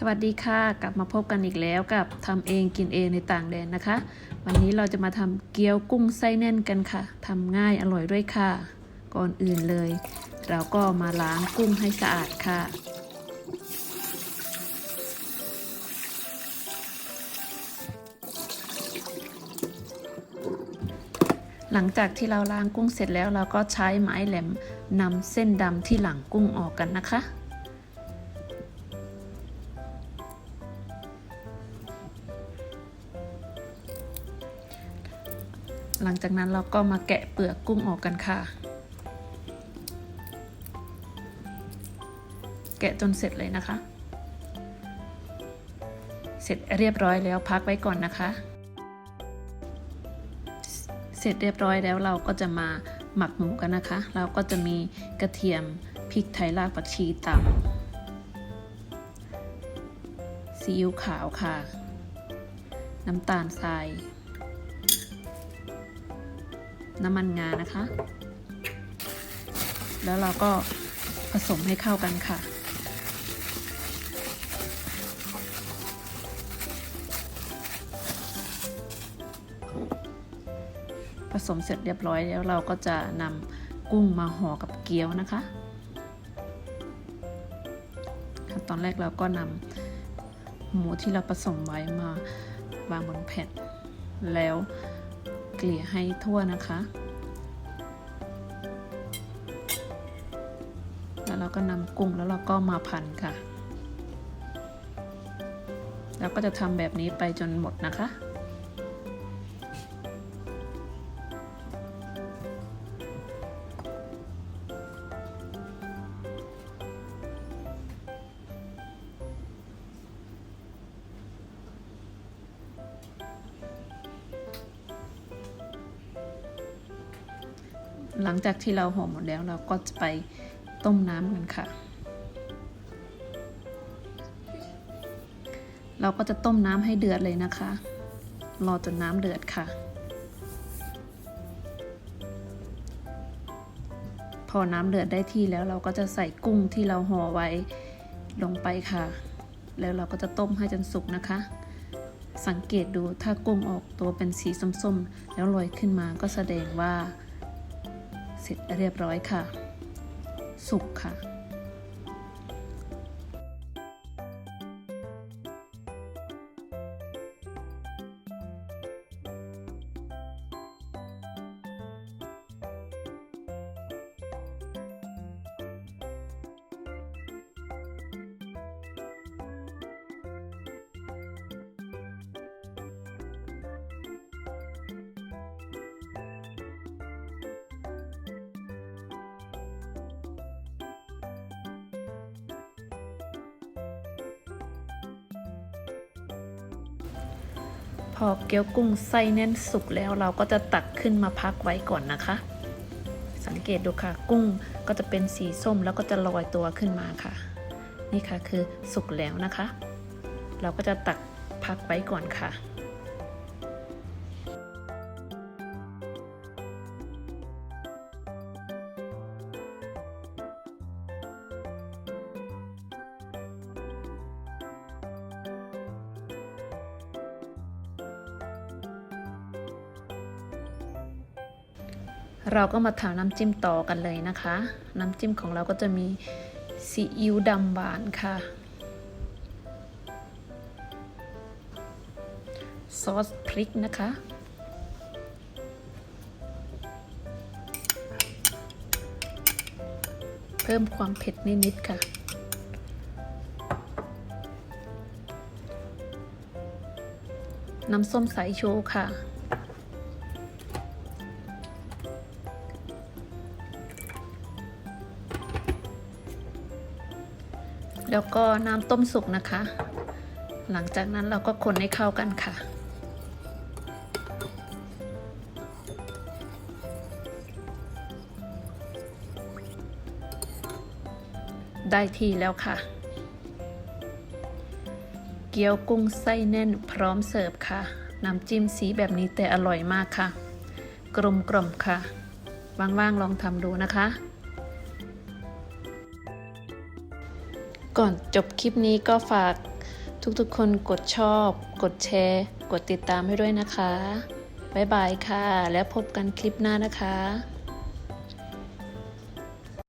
สวัสดีค่ะ กลับมาพบกันอีกแล้วกับทำเองกินเองในต่างแดนนะคะ วันนี้เราจะมาทำเกี๊ยวกุ้งไส้แน่นกันค่ะทำง่ายอร่อยด้วยค่ะ ก่อนอื่นเลย เราก็มาล้างกุ้งให้สะอาดค่ะ หลังจากที่เราล้างกุ้งเสร็จแล้วเราก็ใช้ไม้แหลมนำเส้นดำที่หลังกุ้งออกกันนะคะ หลังจากนั้นเราก็มาแกะเปลือกกุ้งออกกันค่ะ แกะจนเสร็จเลยนะคะ เสร็จเรียบร้อยแล้วพักไว้ก่อนนะคะ เสร็จเรียบร้อยแล้วเราก็จะมาหมักหมูกันนะคะ เราก็จะมีกระเทียมพริกไทยรากผักชีตำซีอิ๊วขาวค่ะ น้ำตาลทราย น้ำมันงานะคะ แล้วเราก็ผสมให้เข้ากันค่ะ ผสมเสร็จเรียบร้อยแล้วเราก็จะนำกุ้งมาห่อกับเกี๊ยวนะคะขั้นตอนแรกเราก็นำหมูที่เราผสมไว้มาวางบนแผ่นแล้ว เกลี่ยให้ทั่วนะคะ แล้วเราก็นำกุ้งแล้วเราก็มาพันค่ะแล้วก็จะทำแบบนี้ไปจนหมดนะคะ หลังจากที่เราห่อหมดแล้วเราก็จะไปต้มน้ำกันค่ะ เราก็จะต้มน้ำให้เดือดเลยนะคะ รอจนน้ำเดือดค่ะ พอน้ำเดือดได้ที่แล้วเราก็จะใส่กุ้งที่เราห่อไว้ลงไปค่ะ แล้วเราก็จะต้มให้จนสุกนะคะ สังเกตดูถ้ากุ้งออกตัวเป็นสีส้มๆ แล้วลอยขึ้นมาก็แสดงว่า เสร็จเรียบร้อยค่ะ สุกค่ะ พอเกี๊ยวกุ้งไส้แน่นสุกแล้วเราก็จะตักขึ้นมาพักไว้ก่อนนะคะ สังเกตดูค่ะ กุ้งก็จะเป็นสีส้มแล้วก็จะลอยตัวขึ้นมาค่ะ นี่ค่ะคือสุกแล้วนะคะ เราก็จะตักพักไว้ก่อนค่ะ เราก็มาทำน้ำจิ้มต่อกันเลยนะคะ น้ำจิ้มของเราก็จะมีซีอิ๊วดำหวานค่ะ ซอสพริกนะคะ เพิ่มความเผ็ดนิดๆค่ะน้ำส้มสายชูค่ะ แล้วก็น้ำต้มสุกนะคะ หลังจากนั้นเราก็คนให้เข้ากันค่ะ ได้ทีแล้วค่ะ เกี๊ยวกุ้งไส้แน่นพร้อมเสิร์ฟค่ะ น้ำจิ้มสีแบบนี้แต่อร่อยมากค่ะ กลมกล่อมค่ะ ว่างๆลองทำดูนะคะ ก่อนจบคลิปนี้ก็ฝากทุกๆคนกดชอบ กดแชร์ กดติดตามให้ด้วยนะคะ บ๊ายบายค่ะ แล้วพบกันคลิปหน้านะคะ